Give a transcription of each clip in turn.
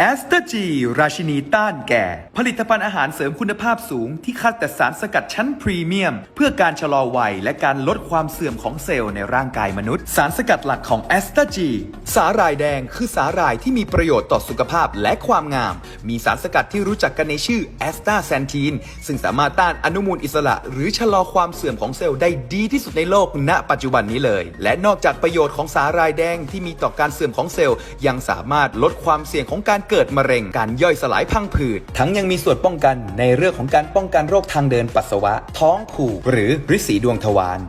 แอสเตอร์จีราชินีต้านแก่ ผลิตภัณฑ์อาหารเสริมคุณภาพสูงที่คัดแต่สารสกัดชั้นพรีเมียม เพื่อการชะลอวัยและการลดความเสื่อมของเซลล์ในร่างกายมนุษย์ สารสกัดหลักของแอสเตอร์จีสาหร่ายแดงคือสาหร่ายที่มีประโยชน์ต่อสุขภาพและความงาม มีสารสกัดที่รู้จักกันในชื่อแอสตาแซนทีนซึ่งสามารถต้านอนุมูลอิสระ หรือชะลอความเสื่อมของเซลล์ได้ดีที่สุดในโลกณ ปัจจุบันนี้เลย และนอกจากประโยชน์ของสาหร่ายแดงที่มีต่อการเสื่อมของเซลล์ ยังสามารถลดความเสี่ยงของการเกิดมะเร็ง การย่อยสลายพังผืด ทั้งยังมีส่วนป้องกันในเรื่องของการป้องกันโรคทางเดินปัสสาวะ ท้องผูกหรือริดสีดวงทวาร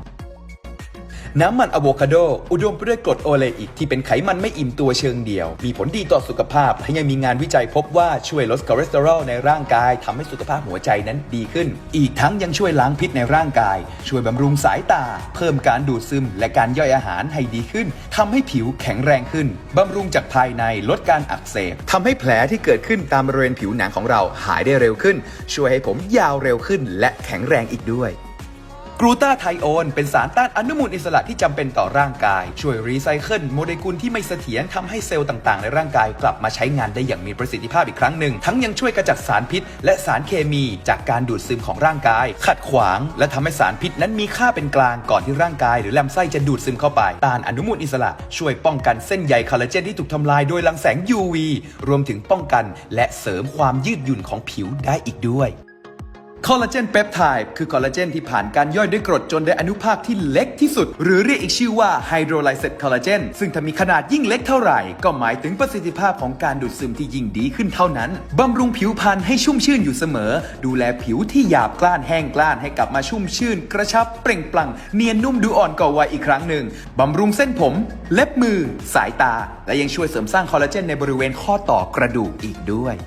น้ำมันอะโวคาโด อุดมไปด้วยกรดโอเลอิกที่เป็นไขมันไม่อิ่มตัวเชิงเดียว มีผลดีต่อสุขภาพและยังมีงานวิจัยพบว่าช่วยลดคอเลสเตอรอลในร่างกายทำให้สุขภาพหัวใจนั้นดีขึ้น อีกทั้งยังช่วยล้างพิษในร่างกาย ช่วยบำรุงสายตา เพิ่มการดูดซึม และการย่อยอาหารให้ดีขึ้นทำให้ผิวแข็งแรงขึ้นบำรุงจากภายในลดการอักเสบทำให้แผลที่เกิดขึ้นตามบริเวณผิวหนังของเราหายได้เร็วขึ้น ช่วยให้ผมยาวเร็วขึ้น และแข็งแรงอีกด้วย กลูตาไทโอนเป็นสารต้านอนุมูลอิสระที่จำเป็นต่อร่างกาย ช่วยรีไซเคิลโมเลกุลที่ไม่เสถียรทำให้เซลล์ต่างๆ ในร่างกายกลับมาใช้งานได้อย่างมีประสิทธิภาพอีกครั้งหนึ่ง ทั้งยังช่วยกระจัดสารพิษ และสารเคมีจากการดูดซึมของร่างกาย ขัดขวาง และทำให้สารพิษนั้นมีค่าเป็นกลางก่อนที่ร่างกายหรือลำไส้จะดูดซึมเข้าไป ต้านอนุมูลอิสระ ช่วยป้องกันเส้นใยคอลลาเจนที่ถูกทำลายโดยรังแสง UV รวมถึงป้องกัน และเสริมความยืดหยุ่นของผิวได้อีกด้วย คอลลาเจนเปปไทด์คือคอลลาเจนที่ผ่านการย่อยด้วยกรดจนได้อนุภาคที่เล็กที่สุด หรือเรียกอีกชื่อว่าไฮโดรไลเซตคอลลาเจนซึ่งถ้ามีขนาดยิ่งเล็กเท่าไหร่ ก็หมายถึงประสิทธิภาพของการดูดซึมที่ยิ่งดีขึ้นเท่านั้น บำรุงผิวพรรณให้ชุ่มชื่นอยู่เสมอ ดูแลผิวที่หยาบกล้านแห้งกล้านให้กลับมาชุ่มชื่น กระชับเปล่งปลั่งเนียนนุ่มดูอ่อนกว่าวัยอีกครั้งหนึ่งบำรุงเส้นผม เล็บมือ สายตา และยังช่วยเสริมสร้างคอลลาเจนในบริเวณข้อต่อกระดูกอีกด้วย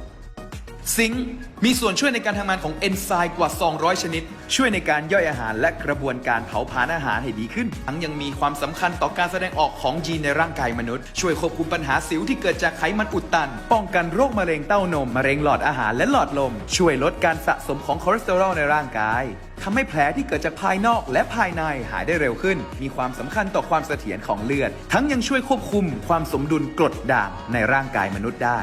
ซิงค์มีส่วนช่วยในการทำงานของเอนไซม์กว่า 200 ชนิด ช่วยในการย่อยอาหารและกระบวนการเผาผลาญอาหารให้ดีขึ้น ทั้งยังมีความสำคัญต่อการแสดงออกของยีนในร่างกายมนุษย์ ช่วยควบคุมปัญหาสิวที่เกิดจากไขมันอุดตัน ป้องกันโรคมะเร็งเต้านม มะเร็งหลอดอาหารและหลอดลม ช่วยลดการสะสมของคอเลสเตอรอลในร่างกายทำให้แผลที่เกิดจากภายนอกและภายในหายได้เร็วขึ้น มีความสำคัญต่อความเสถียรของเลือด ทั้งยังช่วยควบคุมความสมดุลกรดด่างในร่างกายมนุษย์ได้